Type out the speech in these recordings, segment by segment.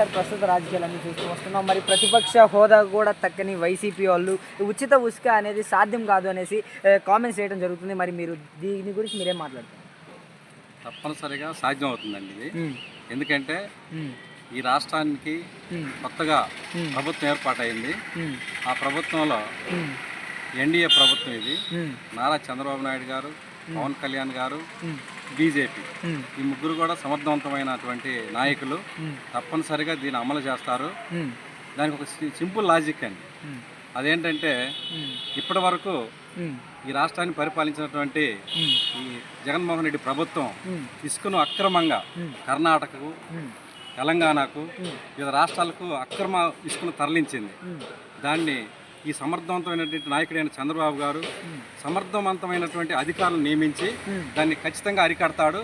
Sir ప్రస్తుత రాజకీయాలన్నీ చూస్తూ వస్తున్నాం. మరి ప్రతిపక్ష హోదా కూడా తక్కని వైసీపీ వాళ్ళు ఉచిత ఉసుక అనేది సాధ్యం కాదు అనేసి కామెంట్స్ చేయడం జరుగుతుంది. మరి మీరు దీని గురించి మీరేం మాట్లాడతారు తప్పనిసరిగా సాధ్యం అవుతుందండి ఇది. ఎందుకంటే ఈ రాష్ట్రానికి కొత్తగా. ప్రభుత్వం ఏర్పాటైంది. ఆ ప్రభుత్వంలో ఎన్డీఏ ప్రభుత్వం ఇది. నారా చంద్రబాబు నాయుడు గారు పవన్ కళ్యాణ్ గారు బీజేపీ. ఈ ముగ్గురు కూడా సమర్థవంతమైనటువంటి నాయకులు. తప్పనిసరిగా దీన్ని అమలు చేస్తారు. దానికి ఒక సింపుల్ లాజిక్ అండి. అదేంటంటే ఇప్పటి వరకు ఈ రాష్ట్రాన్ని పరిపాలించినటువంటి ఈ జగన్మోహన్ రెడ్డి ప్రభుత్వం ఇసుకను అక్రమంగా కర్ణాటకకు తెలంగాణకు వివిధ రాష్ట్రాలకు అక్రమ ఇసుకను తరలించింది. దాన్ని ఈ సమర్థవంతమైనటువంటి నాయకుడైన చంద్రబాబు గారు సమర్థవంతమైనటువంటి అధికారులను నియమించి. దాన్ని ఖచ్చితంగా అరికడతాడు.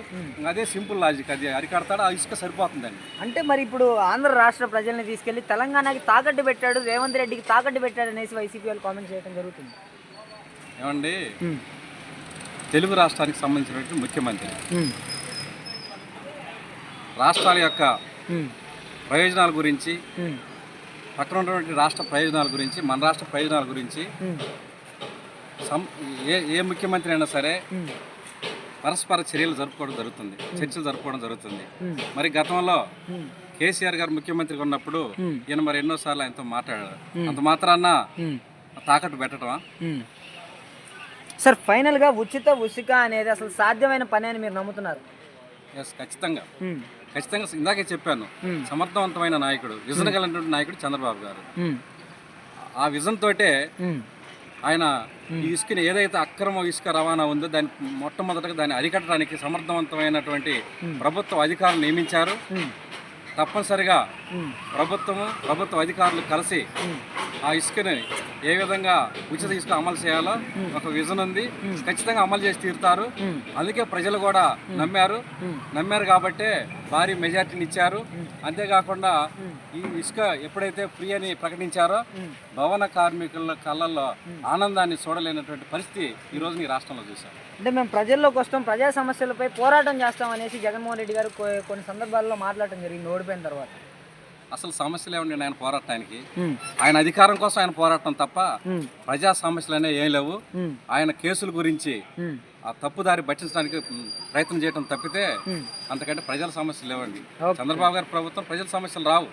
అదే సింపుల్ లాజిక్ అది. అరికడతాడు ఆ ఇసుక సరిపోతుందండి. అంటే మరి ఇప్పుడు ఆంధ్ర రాష్ట్ర ప్రజల్ని తీసుకెళ్ళి తెలంగాణకి తాకట్టు పెట్టాడు రేవంత్ రెడ్డికి తాకట్టు పెట్టాడు అనేసి వైసీపీ వాళ్ళు కామెంట్ చేయడం జరుగుతుంది. ఏమండి? తెలుగు రాష్ట్రానికి సంబంధించినటువంటి ముఖ్యమంత్రి. రాష్ట్రాల యొక్క ప్రయోజనాల గురించి పక్కన ఉన్నటువంటి రాష్ట్ర ప్రయోజనాల గురించి మన రాష్ట్ర ప్రయోజనాల గురించి సం ఏ ఏ ముఖ్యమంత్రి అయినా సరే పరస్పర చర్యలు జరుపుకోవడం జరుగుతుంది. చర్చలు జరుపుకోవడం జరుగుతుంది. మరి గతంలో కేసీఆర్ గారు ముఖ్యమంత్రిగా ఉన్నప్పుడు ఈయన మరి ఎన్నోసార్లు ఆయనతో మాట్లాడారు. అంత మాత్రాన్న తాకట్టు పెట్టడమా సార్ ఫైనల్గా ఉచిత ఉసిక అనేది అసలు సాధ్యమైన పని అని మీరు నమ్ముతున్నారు? ఎస్ ఖచ్చితంగా. ఖచ్చితంగా ఇందాకే చెప్పాను సమర్థవంతమైన నాయకుడు విజన్ కలిగినటువంటి నాయకుడు చంద్రబాబు గారు. ఆ విజన్ తోటే ఆయన ఈ ఇసుకని ఏదైతే అక్రమ ఇసుక రవాణా ఉందో దాన్ని మొట్టమొదటగా దాన్ని అరికట్టడానికి సమర్థవంతమైనటువంటి ప్రభుత్వ అధికారులు నియమించారు. తప్పనిసరిగా ప్రభుత్వము ప్రభుత్వ అధికారులు కలిసి ఆ ఇసుకని ఏ విధంగా ఉచిత ఇసుక అమలు చేయాలో ఒక విజన్ ఉంది. ఖచ్చితంగా అమలు చేసి తీరుతారు. అందుకే ప్రజలు కూడా నమ్మారు. నమ్మారు కాబట్టే భారీ మెజార్టీని ఇచ్చారు. అంతేకాకుండా ఈ ఇసుక ఎప్పుడైతే ఫ్రీ అని ప్రకటించారో భవన కార్మికుల కళ్ళల్లో ఆనందాన్ని చూడలేనటువంటి పరిస్థితి ఈ రోజు ఈ రాష్ట్రంలో చూశారు అంటే మేము ప్రజల్లోకి వస్తాం ప్రజా సమస్యలపై పోరాటం చేస్తాం అనేసి జగన్మోహన్ రెడ్డి గారు కొన్ని సందర్భాల్లో మాట్లాడటం జరిగింది ఓడిపోయిన తర్వాత. అసలు సమస్యలు ఏమండి ఆయన పోరాటానికి. ఆయన అధికారం కోసం ఆయన పోరాటం తప్ప ప్రజా సమస్యలు అనేవి ఏం లేవు. ఆయన కేసుల గురించి ఆ తప్పుదారి పట్టించడానికి ప్రయత్నం చేయడం తప్పితే అంతకంటే ప్రజల సమస్యలు లేవండి. చంద్రబాబు గారి ప్రభుత్వం ప్రజల సమస్యలు రావు.